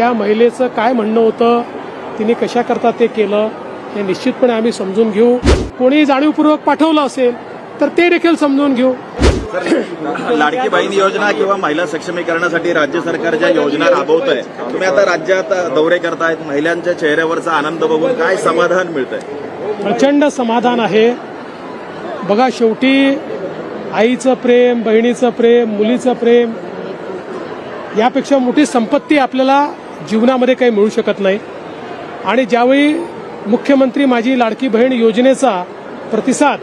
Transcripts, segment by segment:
त्या महिलेचं काय म्हणणं होतं तिने कशाकरता ते केलं हे निश्चितपणे आम्ही समजून घेऊ. कोणी जाणीवपूर्वक पाठवलं असेल तर ते देखील समजून घेऊ. लाडकी बहीण योजना किंवा महिला सक्षमीकरणासाठी राज्य सरकार ज्या योजना राबवत आहे तुम्ही आता राज्यात दौरे करतायत महिलांच्या चेहऱ्यावरचा आनंद बघून काय समाधान मिळतंय? प्रचंड समाधान आहे. बघा शेवटी आईचं प्रेम बहिणीचं प्रेम मुलीचं प्रेम यापेक्षा मोठी संपत्ती आपल्याला जीवनामध्ये काही मिळू शकत नाही. आणि ज्यावेळी मुख्यमंत्री माझी लाडकी बहीण योजनेचा प्रतिसाद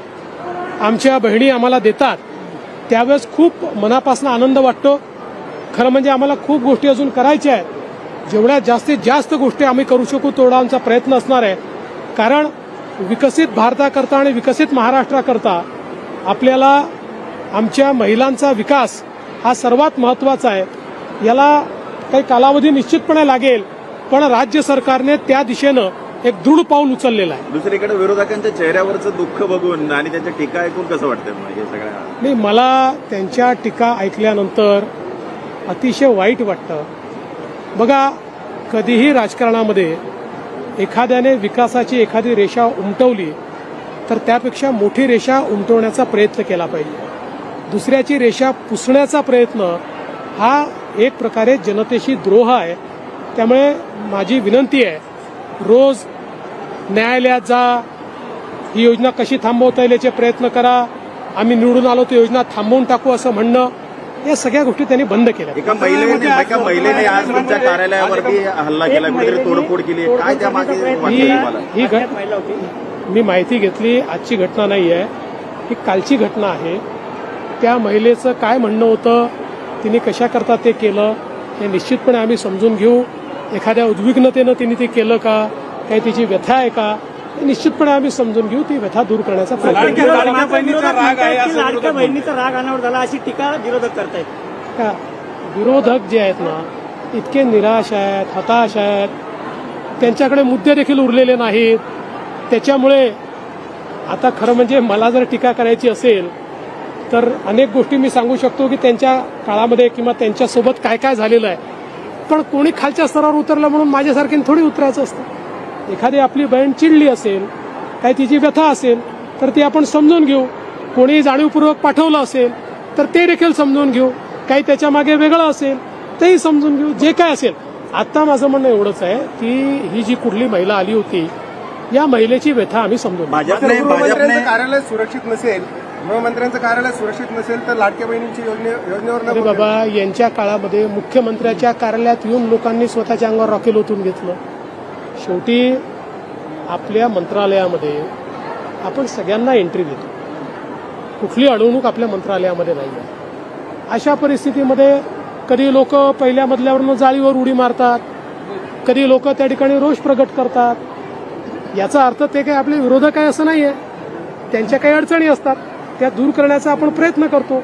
आमच्या बहिणी आम्हाला देतात त्यावेळेस खूप मनापासून आनंद वाटतो. खरं म्हणजे आम्हाला खूप गोष्टी अजून करायच्या आहेत. जेवढ्या जास्तीत जास्त गोष्टी आम्ही करू शकू तेवढा आमचा प्रयत्न असणार आहे. कारण विकसित भारताकरता आणि विकसित महाराष्ट्राकरता आपल्याला आमच्या महिलांचा विकास हा सर्वात महत्त्वाचा आहे. याला काही कालावधी निश्चितपणे लागेल पण राज्य सरकारने त्या दिशेनं एक दृढ पाऊल उचललेलं आहे. दुसरीकडे विरोधकांच्या चेहऱ्यावरचं दुःख बघून आणि त्यांच्या टीका ऐकून कसं हे सगळ्या नाही मला त्यांच्या टीका ऐकल्यानंतर अतिशय वाईट वाटतं. बघा कधीही राजकारणामध्ये एखाद्याने विकासाची एखादी रेषा उमटवली तर त्यापेक्षा मोठी रेषा उमटवण्याचा प्रयत्न केला पाहिजे. दुसऱ्याची रेषा पुसण्याचा प्रयत्न हा एक प्रकारे जनतेशी द्रोह आहे. त्यामुळे माझी विनंती आहे रोज न्यायालयात जा ही योजना कशी थांबवता येईल याचे प्रयत्न करा. आम्ही निवडून आलो तर योजना थांबवून टाकू असं म्हणणं या सगळ्या गोष्टी त्यांनी बंद केल्या. एका महिलेने एका महिलेने आज तुमच्या कार्यालयावरती हल्ला केला कुठेतरी तोडफोड केली. काय त्या मागे ही ही मी माहिती घेतली आजची घटना नाही आहे ही कालची घटना आहे. त्या महिलेचं काय म्हणणं होतं तिने कशाकरता ते केलं हे निश्चितपणे आम्ही समजून घेऊ. एखाद्या उद्विग्नतेनं तिने ते केलं का काही तिची व्यथा आहे का हे निश्चितपणे आम्ही समजून घेऊ. ती व्यथा दूर करण्याचा प्रयत्न करू. लाडक्या बहिणीचा राग आहे असं लाडक्या बहिणीचा राग अनावर झाला अशी टीका विरोधक करतायत. का? विरोधक जे आहेत ना इतके निराश आहेत हताश आहेत. त्यांच्याकडे मुद्दे देखील उरलेले नाहीत. त्याच्यामुळे आता खरं म्हणजे मला जर टीका करायची असेल तर अनेक गोष्टी मी सांगू शकतो की त्यांच्या काळामध्ये किंवा त्यांच्यासोबत काय काय झालेलं आहे. पण कोणी खालच्या स्तरावर उतरलं म्हणून माझ्यासारखीने थोडी उतरायचं असतं. एखादी आपली बहीण चिडली असेल काही तिची व्यथा असेल तर ती आपण समजून घेऊ. कोणी जाणीवपूर्वक पाठवलं असेल तर ते देखील समजून घेऊ. काही त्याच्यामागे वेगळं असेल तेही समजून घेऊ. जे काय असेल. आता माझं म्हणणं एवढंच आहे की ही जी कुठली महिला आली होती या महिलेची व्यथा आम्ही समजून कार्यालय सुरक्षित नसेल गृहमंत्र्यांचं कार्यालय सुरक्षित नसेल तर लाडक्या बहिणींची योजने योजनेवर बाबा यांच्या काळामध्ये मुख्यमंत्र्याच्या कार्यालयात येऊन लोकांनी स्वतःच्या अंगावर रॉकेल ओतून घेतलं. शेवटी आपल्या मंत्रालयामध्ये आपण सगळ्यांना एंट्री देतो. कुठली अडवणूक आपल्या मंत्रालयामध्ये नाही आहे. अशा परिस्थितीमध्ये कधी लोक पहिल्या मजल्यावरून जाळीवर उडी मारतात कधी लोक त्या ठिकाणी रोष प्रगट करतात याचा अर्थ ते काही आपले विरोधक आहे असं नाही आहे त्यांच्या काही अडचणी असतात. त्या दूर करण्याचा आपण प्रयत्न करतो.